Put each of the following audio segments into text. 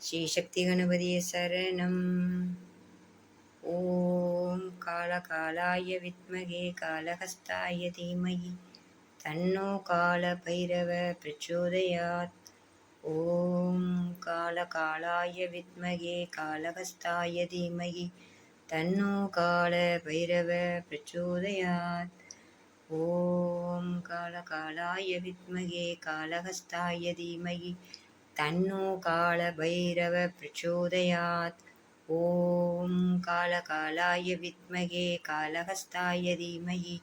ஸ்ரீசக்தி கணபதிய சரணம். ஓம் காலகாலாய வித்மகே காலஹஸ்தாய தீமகி. தன்னோ கால பைரவ பிரச்சோதயாத். ஓம் காலகாலாய வித்மகே காலஹஸ்தாய தீமகி. தன்னோ கால பைரவ பிரச்சோதயாத். ஓம் காலகாலாய வித்மகே காலஹஸ்தாய தீமகி. தன்னோ கால பைரவ பிரச்சோதயாத். ஓம் காலகாலாய வித்மகே காலஹஸ்தாய தீமகி.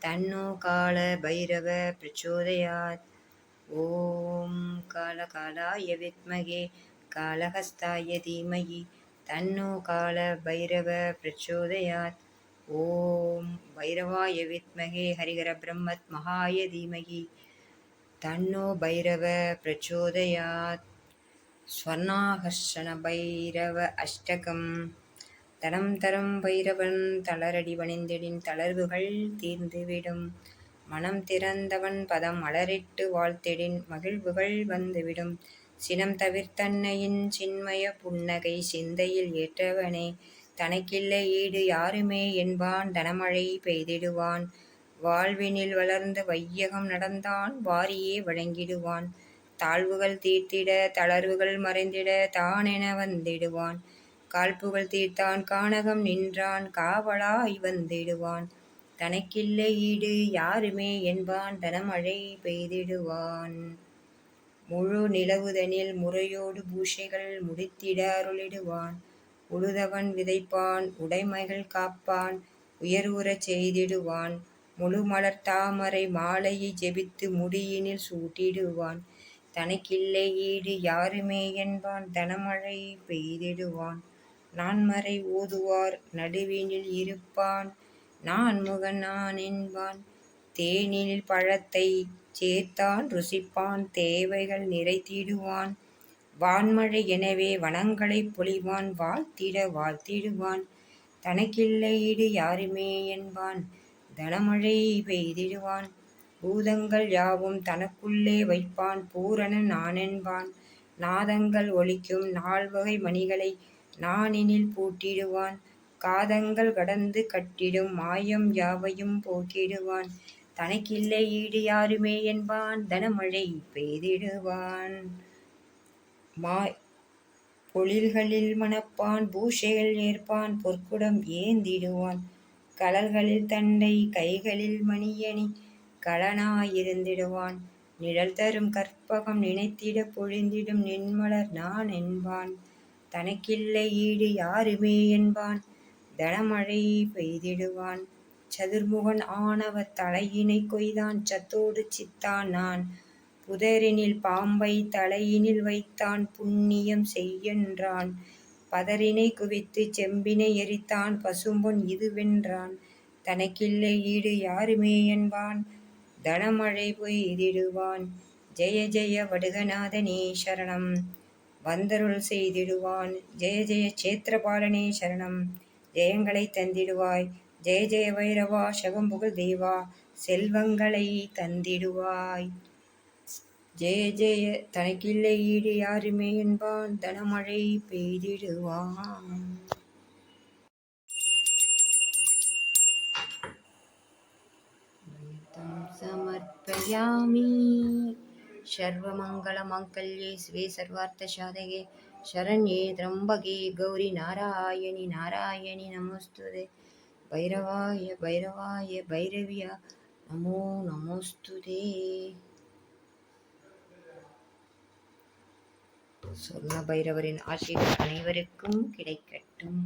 தன்னோ கால பைரவ பிரச்சோதயாத். ஓம் காலகாலாய வித்மகே காலஹஸ்தாய தீமகி. தன்னோ கால பைரவ பிரச்சோதயாத். ஓம் பைரவாய வித்மகே ஹரிகர பிரம்மத் மகாய தீமகி. தன்னோ பைரவ பிரச்சோதயாத். ஸ்வர்ணாகர்ஷண பைரவ அஷ்டகம். தடம் தரம் பைரவன் தளரடி வணிந்திடின் தளர்வுகள் தீர்ந்துவிடும். மனம் திறந்தவன் பதம் அலரிட்டு வாழ்த்திடின் மகிழ்வுகள் வந்துவிடும். சினம் தவிர்த்தன்னையின் சின்மய புன்னகை சிந்தையில் ஏற்றவனே. தனக்கில்லை ஈடு யாருமே என்பான் தனமழை பெய்திடுவான். வாழ்வினில் வளர்ந்த வையகம் நடந்தான் வாரியே வழங்கிடுவான். தாழ்வுகள் தீர்த்திட தளர்வுகள் மறைந்திட தானென வந்திடுவான். காழ்ப்புகள் தீர்த்தான் கானகம் நின்றான் காவலாய் வந்திடுவான். தனக்கில்லை ஈடு யாருமே என்பான் தனமழை பெய்திடுவான். முழு நிலவுதனில் முறையோடு பூஷைகள் முடித்திட அருளிடுவான். உழுதவன் விதைப்பான் உடைமைகள் காப்பான் உயர்வுறச் செய்திடுவான். முழு தாமரை மாலையை ஜெபித்து முடியினில் சூட்டிடுவான். தனக்கில்லை ஈடு யாருமே என்பான். தனமழை பெய்திடுவான். நான்மறை ஓதுவார் நடுவினில் இருப்பான். நான் முகன் நான் என்பான். தேனில் பழத்தை சேர்த்தான் ருசிப்பான். தேவைகள் நிறைத்திடுவான். வான்மழை எனவே வனங்களை பொழிவான். வாழ்த்திட வாழ்த்திடுவான். தனக்கில்லை ஈடு யாருமே என்பான். தனமழை பெய்திடுவான். பூதங்கள் யாவும் தனக்குள்ளே வைப்பான். பூரணன் நானென்பான். நாதங்கள் ஒலிக்கும் நால்வகை மணிகளை நானினில் பூட்டிடுவான். காதங்கள் கடந்து கட்டிடும் மாயம் யாவையும் போக்கிடுவான். தனக்கில்லை ஈடு யாருமே என்பான். தனமழை பெய்திடுவான். மாய் பொழில்களில் மணப்பான். பூஷைகள் ஏற்பான். பொற்குடம் ஏந்திடுவான். கலல்களில் தண்டை கைகளில் மணியணி களனாயிருந்திடுவான் நிழல் தரும் கற்பகம் நினைத்திட பொழிந்திடும் நின்மலர் நான் என்பான். தனக்கில்லை ஈடு யாருமே என்பான். தனமழை பெய்திடுவான். சதுர்முகன் ஆணவ தலையினை கொய்தான். சத்தோடு சித்தான் நான். புதரினில் பாம்பை தலையினில் வைத்தான். புண்ணியம் செய்யென்றான். பதரினை குவித்து செம்பினை எரித்தான் பசும்பொன் இதுவென்றான். தனக்கில்லை ஈடு யாருமே என்பான். தனமழை பொய்திடுவான் ஜெய ஜெய வடுகநாதனே சரணம். வந்தருள் செய்திடுவான். ஜெய ஜெய சேத்திரபாலனே சரணம். ஜெயங்களை தந்திடுவாய். ஜெய ஜெய வைரவா சகம்புகழ் தேவா செல்வங்களை தந்திடுவாய். ஜெய ஜெய தனக்கில்லை ஈடு யாருமே என்பான் தனமழை பெய்திடுவான். சமர்ப்பயாமி. சர்வமங்கலமங்கல்யே சிவே சர்வார்த்த சாதகே. சரண்யே திரம்பகே. கௌரி நாராயணி நாராயணி நமஸ்துதே. பைரவாய பைரவாய பைரவியா. நமோ நமோஸ்துதே. சொர்ண பைரவரின் ஆசீர்வாதம் அனைவருக்கும் கிடைக்கட்டும்.